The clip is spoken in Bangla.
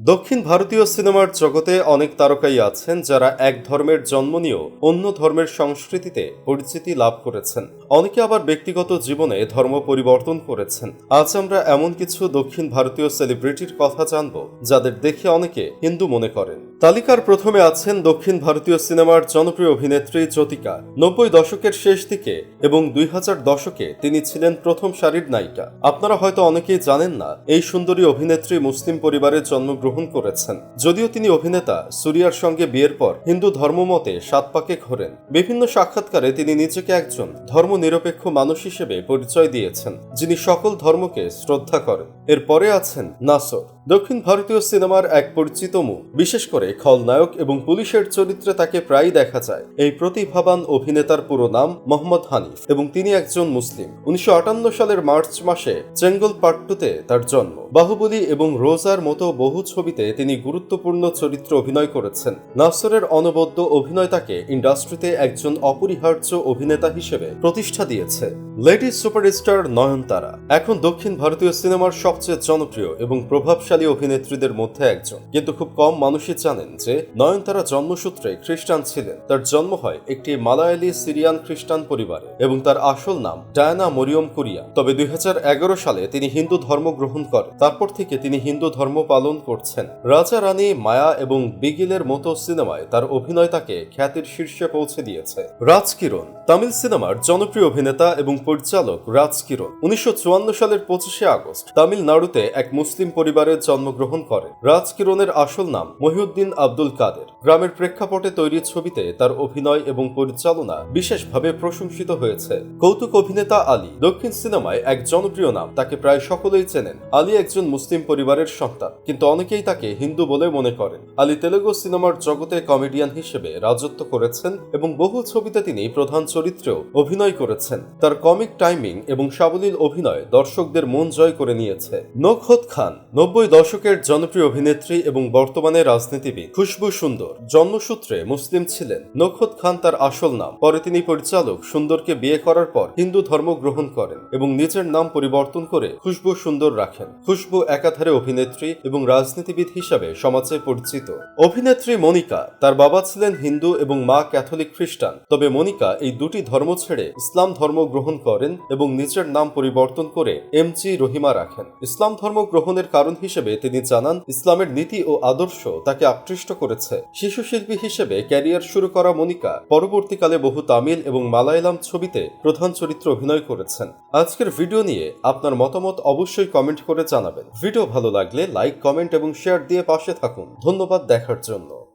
দক্ষিণ ভারতীয় সিনেমার জগতে অনেক তারকাই আছেন যারা এক ধর্মের জন্ম নিয়েও অন্য ধর্মের সংস্কৃতিতে পরিচিতি লাভ করেছেন। অনেকে আবার ব্যক্তিগত জীবনে ধর্ম পরিবর্তন করেছেন। আজ আমরা এমন কিছু দক্ষিণ ভারতীয় সেলিব্রিটির কথা জানব, যাদের দেখে অনেকে হিন্দু মনে করেন। তালিকার প্রথমে আছেন দক্ষিণ ভারতীয় সিনেমার জনপ্রিয় অভিনেত্রী জ্যোতিকা। নব্বই দশকের শেষ দিকে এবং দুই হাজার দশকে তিনি ছিলেন প্রথম সারির নায়িকা। আপনারা হয়তো অনেকেই জানেন না, এই সুন্দরী অভিনেত্রী মুসলিম পরিবারে জন্মগ্রহণ করেছেন। যদিও তিনি অভিনেতা, সুরিয়ার সঙ্গে বিয়ের পর হিন্দু ধর্মমতে সাত পাকে ঘোরেন। বিভিন্ন সাক্ষাৎকারে তিনি নিজেকে একজন ধর্মনিরপেক্ষ মানুষ হিসেবে পরিচয় দিয়েছেন, যিনি সকল ধর্মকে শ্রদ্ধা করেন। এরপরে আছেন নাসর। দক্ষিণ ভারতীয় সিনেমার এক পরিচিত মুখ বিশেষ করে খলনায়ক এবং পুলিশের চরিত্রে তাকে প্রায়ই দেখা যায়। এই প্রতিভাবান অভিনেতার পুরো নাম মোহাম্মদ হানিফ এবং তিনি একজন মুসলিম। উনিশশো আটান্ন সালের মার্চ মাসে চেঙ্গল পাট্টুতে তার জন্ম। বাহুবলী এবং রোজার মতো বহু ছবিতে তিনি গুরুত্বপূর্ণ চরিত্র অভিনয় করেছেন। নাসরের অনবদ্য অভিনয় তাকে ইন্ডাস্ট্রিতে একজন অপরিহার্য অভিনেতা হিসেবে প্রতিষ্ঠা দিয়েছে। লেডি সুপারস্টার নয়নতারা, এখন দক্ষিণ ভারতীয় সিনেমার সবচেয়ে জনপ্রিয় এবং প্রভাবশালী অভিনেত্রীদের মধ্যে একজন। কিন্তু খুব কম মানুষই জানেন যে, নয়নতারা জন্মসূত্রে খ্রিস্টান ছিলেন। তার জন্ম হয় একটি মালায়ালি সিরিয়ান খ্রিস্টান পরিবারে এবং তার আসল নাম ডায়ানা মরিয়ম কুরিয়া। তবে দুই হাজার এগারো সালে তিনি হিন্দু ধর্ম গ্রহণ করেন। তারপর থেকে তিনি হিন্দু ধর্ম পালন করছেন। রাজা রানী মায়া এবং বিগিলের মতো সিনেমায় তার অভিনয় তাকে খ্যাতির শীর্ষে পৌঁছে দিয়েছে। রাজ কিরণ, তামিল সিনেমার জনপ্রিয় অভিনেতা এবং পরিচালক রাজ কিরণ। উনিশশো সালের পঁচিশে আগস্ট তামিলনাড়ুতে এক মুসলিম পরিবারে জন্মগ্রহণ করেন রাজ কিরণের আসল নাম মহিউদ্দিন আব্দুল কাদের। গ্রামের প্রেক্ষাপটে তৈরি ছবিতে তার অভিনয় এবং পরিচালনা বিশেষভাবে প্রশংসিত হয়েছে। কৌতুক অভিনেতা আলী দক্ষিণ সিনেমায় এক জনপ্রিয় নাম। তাকে প্রায় সকলেই চেনেন। আলী একজন মুসলিম পরিবারের সন্তান, কিন্তু অনেকেই তাকে হিন্দু বলে মনে করেন। আলী তেলেগু সিনেমার জগতে কমেডিয়ান হিসেবে রাজত্ব করেছেন এবং বহু ছবিতে তিনি প্রধান চরিত্রেও অভিনয় করেছেন। তার কমিক টাইমিং এবং সাবলীল অভিনয় দর্শকদের মন জয় করে নিয়েছে। নখত খান, নব্বই দশকের জনপ্রিয় অভিনেত্রী এবং বর্তমানে রাজনীতিবিদ, খুশবু সুন্দর। জন্মসূত্রে মুসলিম ছিলেন। নখত খান তার আসল নাম। পরে তিনি পরিচালক সুন্দরকে বিয়ে করার পর হিন্দু ধর্ম গ্রহণ করেন এবং নিজের নাম পরিবর্তন করে খুশবু সুন্দর রাখেন। খুশবু একাধারে অভিনেত্রী এবং রাজনীতিবিদ হিসাবে সমাজে পরিচিত। অভিনেত্রী মনিকা, তার বাবা ছিলেন হিন্দু এবং মা ক্যাথলিক খ্রিস্টান। তবে মনিকা এই দুটি ধর্ম ছেড়ে ইসলাম ধর্ম গ্রহণ করেন এবং নিজের নাম পরিবর্তন করে এম জি রহিমা রাখেন। ইসলাম ধর্ম গ্রহণের কারণ হিসেবে তিনি জানান, ইসলামের নীতি ও আদর্শ তাকে আকৃষ্ট করেছে। শিশু শিল্পী হিসেবে ক্যারিয়ার শুরু করা মনিকা পরবর্তীকালে বহু তামিল এবং মালায়ালাম ছবিতে প্রধান চরিত্র অভিনয় করেছেন। আজকের ভিডিও নিয়ে আপনার মতামত অবশ্যই কমেন্ট করে জানাবেন। ভিডিও ভালো লাগলে লাইক, কমেন্ট এবং শেয়ার দিয়ে পাশে থাকুন। ধন্যবাদ দেখার জন্য।